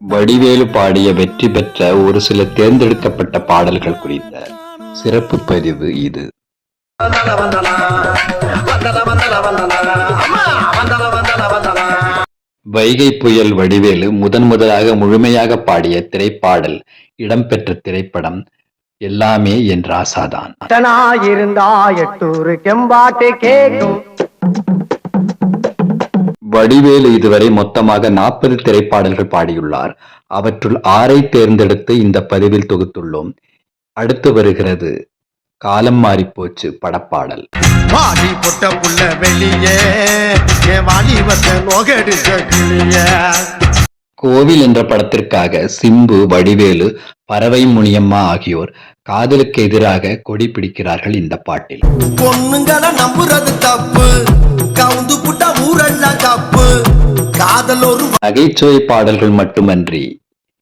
வடிவேலு பாடிய வெற்றி பெற்ற ஒரு சில தேர்ந்தெடுக்கப்பட்ட பாடல்கள் குறித்த சிறப்பு பதிவு இது. வைகை புயல் வடிவேலு முதன் முதலாக முழுமையாக பாடிய திரைப்பாடல் இடம்பெற்ற திரைப்படம் எல்லாமே என் ராசாதான் இருந்தா எட்டூரு கெம்பாட்டு கேக்கும். வடிவேலு இதுவரை மொத்தமாக நாற்பது திரைப்பாடல்கள் பாடியுள்ளார். அவற்றுள் ஆறை தேர்ந்தெடுத்து இந்த பதிவில் தொகுத்துள்ளோம். அடுத்து வருகிறது காலம் மாறிப்போச்சு படப்பாடல். வாடி பொட்ட புள்ள வெளியே கோவில் என்ற படத்திற்காக சிம்பு வடிவேலு பறவை முனியம்மா ஆகியோர் காதலுக்கு எதிராக கொடி பிடிக்கிறார்கள் இந்த பாட்டில். பொண்ணுங்களை நம்புறது தப்பு. காதல் ஒரு நகைச்சுவை பாடல்கள் மட்டுமன்றி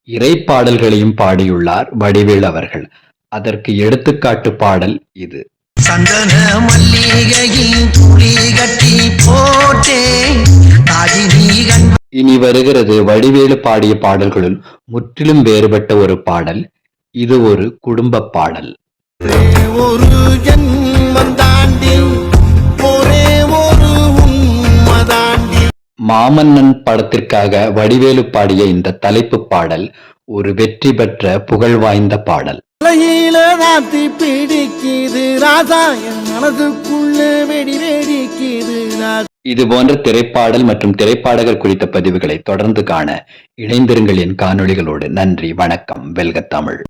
இறை பாடல்களையும் பாடியுள்ளார் வடிவேல் அவர்கள். அதற்கு எடுத்துக்காட்டு பாடல் இது. சந்தன மல்லிகையில் துளி கட்டி கண் இனி வருகிறது வடிவேலு பாடிய பாடல்களுள் முற்றிலும் வேறுபட்ட ஒரு பாடல். இது ஒரு குடும்ப பாடல். ஒரு மாமன்னன் படத்திற்காக வடிவேலு பாடிய இந்த தலைப்பு பாடல் ஒரு வெற்றி பெற்ற புகழ் வாய்ந்த பாடல். தலையில நாத்தி பிடிக்குது ராசா என் மனதுக்குள்ள வெடி வெடிக்குது ராசா இது போன்ற திரைப்பாடல் மற்றும் திரைப்பாடகர் குறித்த பதிவுகளை தொடர்ந்து காண இணைந்திருங்கள் என் காணொளிகளோடு. நன்றி வணக்கம். வெல்க தமிழ்.